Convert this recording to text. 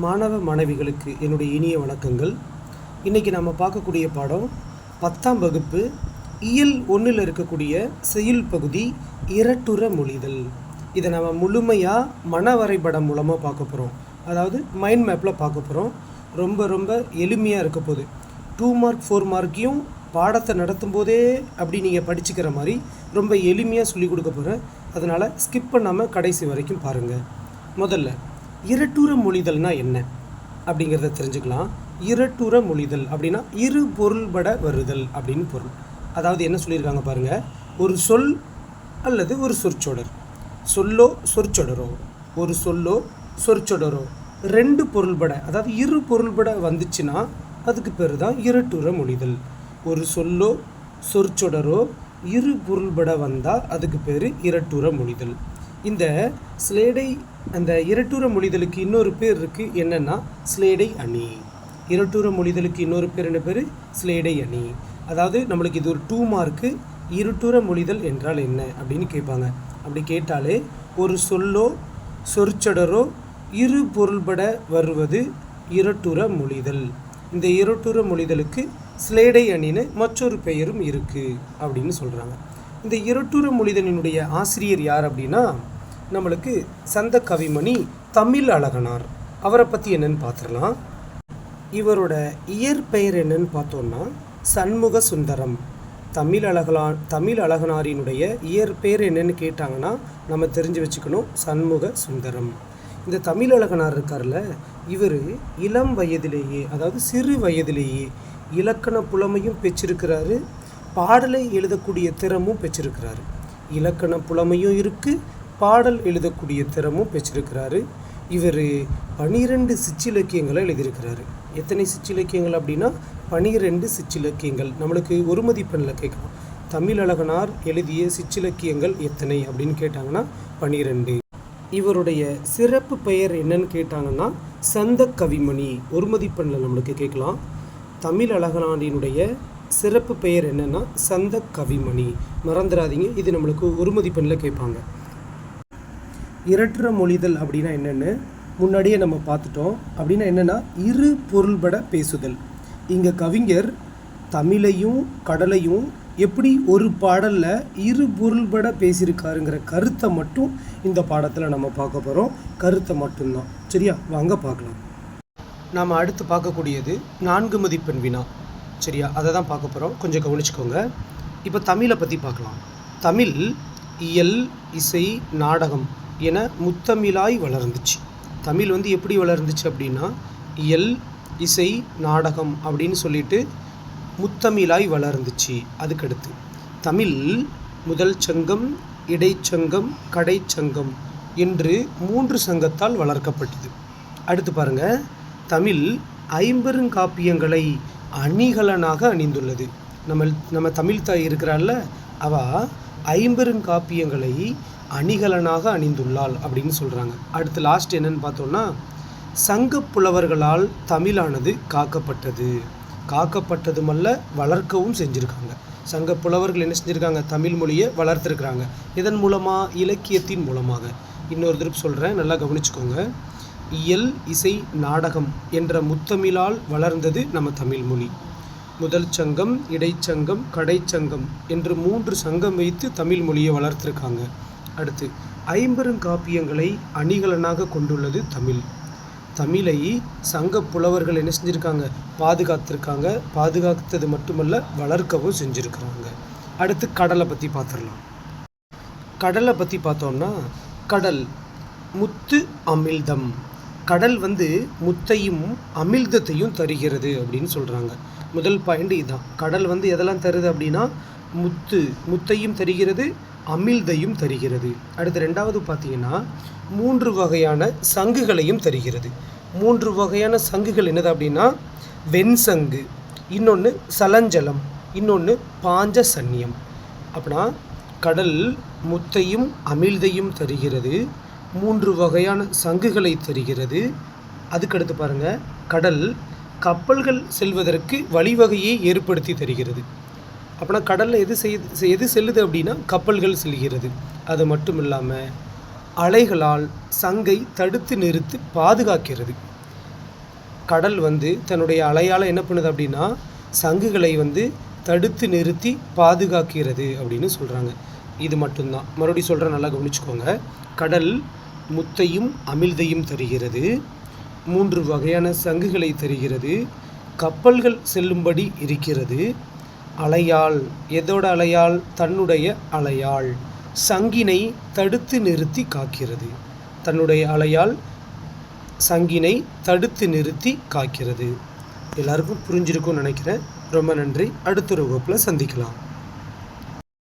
மாணவ மாணவிகளுக்கு என்னுடைய இனிய வணக்கங்கள். இன்றைக்கி நம்ம பார்க்கக்கூடிய பாடம் பத்தாம் வகுப்பு இயல் ஒன்றில் இருக்கக்கூடிய செயல் பகுதி இரட்டுற மொழிதல். இதை நம்ம முழுமையாக மன வரைபடம் மூலமாக பார்க்க போகிறோம் அதாவது மைண்ட் மேப்பில் பார்க்க போகிறோம் ரொம்ப ரொம்ப எளிமையாக இருக்க போகுது. டூ மார்க் ஃபோர் மார்க்கையும் பாடத்தை நடத்தும் போதே அப்படி நீங்கள் படிச்சுக்கிற மாதிரி ரொம்ப எளிமையாக சொல்லிக் கொடுக்க போகிறேன் அதனால் ஸ்கிப் பண்ணாமல் கடைசி வரைக்கும் பாருங்கள் முதல்ல இரட்டுற மொழிதல்னா என்ன? அப்படிங்கிறத தெரிஞ்சுக்கலாம். இரட்டுற மொழிதல் அப்படின்னா இரு பொருள்பட வருதல் அப்படின்னு பொருள். அதாவது என்ன சொல்லியிருக்காங்க பாருங்கள் ஒரு சொல் அல்லது ஒரு சொற்சொடர். சொல்லோ சொற்சொடரோ. ஒரு சொல்லோ சொற்சொடரோ. ரெண்டு பொருள்பட அதாவது இரு பொருள்பட வந்துச்சுன்னா அதுக்கு பேர் தான் இரட்டுற மொழிதல். ஒரு சொல்லோ சொற்சொடரோ இரு பொருள்பட வந்தால் அதுக்கு பேர் இரட்டுற மொழிதல். இந்த ஸ்லேடை அந்த இரட்டுற மொழிதலுக்கு இன்னொரு பேர் இருக்குது என்னென்னா ஸ்லேடை அணி. இரட்டுற மொழிதலுக்கு இன்னொரு பேர் என்ன பேர்? ஸ்லேடை அணி. அதாவது நம்மளுக்கு இது ஒரு டூ மார்க்கு இருட்டுற மொழிதல் என்றால் என்ன அப்படின்னு கேட்பாங்க. அப்படி கேட்டாலே ஒரு சொல்லோ சொற்சொடரோ இரு பொருள்பட வருவது இரட்டுற மொழிதல். இந்த இரட்டுற மொழிதலுக்கு ஸ்லேடை அணின்னு மற்றொரு பெயரும் இருக்குது அப்படின்னு சொல்கிறாங்க இந்த இரட்டுற மொழிதனினுடைய ஆசிரியர் யார் அப்படின்னா நம்மளுக்கு சந்த கவிமணி தமிழ் அழகனார். அவரை பற்றி என்னன்னு பார்த்துடலாம் இவரோட இயற்பெயர் என்னன்னு பார்த்தோம்னா சண்முக சுந்தரம். தமிழ் அழகலா தமிழ் அழகனாரினுடைய இயற்பெயர் என்னன்னு கேட்டாங்கன்னா நம்ம தெரிஞ்சு வச்சுக்கணும் சண்முக சுந்தரம். இந்த தமிழ் அழகனார் இருக்கார்ல இவர் இளம் வயதிலேயே அதாவது சிறு வயதிலேயே இலக்கண புலமையும் பெற்றிருக்கிறாரு. பாடலை எழுதக்கூடிய திறமும் பெற்றிருக்கிறாரு. இலக்கண புலமையும் இருக்குது பாடல் எழுதக்கூடிய திறமும் பெற்றிருக்கிறாரு. இவர் பனிரெண்டு சிற்றிலக்கியங்களை எழுதியிருக்கிறாரு. எத்தனை சிற்றிலக்கியங்கள் அப்படின்னா பனிரெண்டு சிற்றிலக்கியங்கள் நம்மளுக்கு ஒரு மதிப்பெண்ணில் கேட்கலாம். தமிழ் அழகனார் எழுதிய சிற்றிலக்கியங்கள் எத்தனை அப்படின்னு கேட்டாங்கன்னா பனிரெண்டு. இவருடைய சிறப்பு பெயர் என்னன்னு கேட்டாங்கன்னா சந்த கவிமணி. ஒரு மதிப்பெண்ணில் நம்மளுக்கு கேட்கலாம். தமிழ் அழகனாரினுடைய சிறப்பு பெயர் என்னென்னா சந்த கவிமணி. மறந்துடாதீங்க இது நம்மளுக்கு ஒரு மதிப்பெண்ணில் கேட்பாங்க. இரட்டுற மொழிதல் அப்படின்னா என்னென்னு முன்னாடியே நம்ம பார்த்துட்டோம். அப்படின்னா என்னென்னா இரு பொருள்பட பேசுதல். இங்கே கவிஞர் தமிழையும் கடலையும் எப்படி ஒரு பாடலில் இரு பொருள்பட பேசியிருக்காருங்கிற கருத்தை மட்டும் இந்த பாடத்தில் நம்ம பார்க்க போகிறோம் கருத்தை மட்டும்தான். சரியா? வாங்க பார்க்கலாம். நாம் அடுத்து பார்க்கக்கூடியது நான்கு மதிப்பெண் வினா. சரியா? அதை தான் பார்க்க போகிறோம் கொஞ்சம் கவனிச்சுக்கோங்க. இப்போ தமிழை பற்றி பார்க்கலாம். தமிழ் இயல் இசை நாடகம் என முத்தமிழாய் வளர்ந்துச்சு. தமிழ் வந்து எப்படி வளர்ந்துச்சு அப்படின்னா இயல் இசை நாடகம் அப்படின்னு சொல்லிட்டு முத்தமிழாய் வளர்ந்துச்சு. அதுக்கடுத்து தமிழ் முதல் சங்கம் இடைச்சங்கம் கடைச்சங்கம் என்று மூன்று சங்கத்தால் வளர்க்கப்பட்டது. அடுத்து பாருங்கள் தமிழ் ஐம்பெருங்காப்பியங்களை அணிகலனாக அணிந்துள்ளது. நம்ம நம்ம தமிழ் தாய் இருக்கிறாள்ல அவ ஐம்பெருங்காப்பியங்களை அணிகலனாக அணிந்துள்ளாள் அப்படின்னு சொல்கிறாங்க அடுத்து லாஸ்ட் என்னன்னு பார்த்தோம்னா சங்க புலவர்களால் தமிழானது காக்கப்பட்டது. காக்கப்பட்டதுமல்ல வளர்க்கவும் செஞ்சுருக்காங்க. சங்க புலவர்கள் என்ன செஞ்சுருக்காங்க? தமிழ் மொழியை வளர்த்துருக்குறாங்க. இதன் மூலமாக இலக்கியத்தின் மூலமாக. இன்னொரு சொல்கிறேன் நல்லா கவனிச்சுக்கோங்க. இயல் இசை நாடகம் என்ற முத்தமிழால் வளர்ந்தது நம்ம தமிழ் மொழி. முதல் சங்கம் இடைச்சங்கம் கடைச்சங்கம் என்று மூன்று சங்கம் வைத்து தமிழ் மொழியை வளர்த்துருக்காங்க. அடுத்து ஐம்பெருங்காப்பியங்களை அணிகலனாக கொண்டுள்ளது தமிழ். தமிழை சங்க புலவர்கள் என்ன செஞ்சுருக்காங்க? பாதுகாத்திருக்காங்க. பாதுகாத்தது மட்டுமல்ல வளர்க்கவும் செஞ்சுருக்கிறாங்க. அடுத்து கடலை பற்றி பார்த்துடலாம் கடலை பற்றி பார்த்தோம்னா கடல் முத்து அமிழ்தம். கடல் வந்து முத்தையும் அமிழ்தத்தையும் தருகிறது அப்படின்னு சொல்கிறாங்க முதல் பாயிண்ட் இதுதான் கடல் வந்து எதெல்லாம் தருது அப்படின்னா முத்து முத்தையும் தருகிறது அமிழ்தையும் தருகிறது. அடுத்து ரெண்டாவது பார்த்தீங்கன்னா மூன்று வகையான சங்குகளையும் தருகிறது. மூன்று வகையான சங்குகள் என்னது அப்படின்னா வெண்சங்கு இன்னொன்று சலஞ்சலம் இன்னொன்று பாஞ்ச சன்னியம் அப்படின்னா கடல் முத்தையும் அமிழ்தையும் தருகிறது மூன்று வகையான சங்குகளை தருகிறது. அதுக்கடுத்து பாருங்கள் கடல் கப்பல்கள் செல்வதற்கு வழிவகையை ஏற்படுத்தி தருகிறது. அப்படின்னா கடலில் எது செய் எது செல்லுது அப்படின்னா கப்பல்கள் செல்கிறது. அது மட்டும் இல்லாமல் அலைகளால் சங்கை தடுத்து நிறுத்தி பாதுகாக்கிறது. கடல் வந்து தன்னுடைய அலையால் என்ன பண்ணுது அப்படின்னா சங்குகளை வந்து தடுத்து நிறுத்தி பாதுகாக்கிறது அப்படின்னு சொல்கிறாங்க இது மட்டும்தான். மறுபடியும் சொல்கிறேன் நல்லா கவனிச்சுக்கோங்க. கடல் முத்தையும் அமிழ்தையும் தருகிறது. மூன்று வகையான சங்குகளை தருகிறது. கப்பல்கள் செல்லும்படி இருக்கிறது. அலையால் எதோட அலையால்? தன்னுடைய அலையால். சங்கினை தடுத்து நிறுத்தி காக்கிறது. தன்னுடைய அலையால் சங்கினை தடுத்து நிறுத்தி காக்கிறது. எல்லாருக்கும் புரிஞ்சிருக்கும்னு நினைக்கிறேன். ரொம்ப நன்றி. அடுத்த ஒரு வகுப்பில் சந்திக்கலாம்.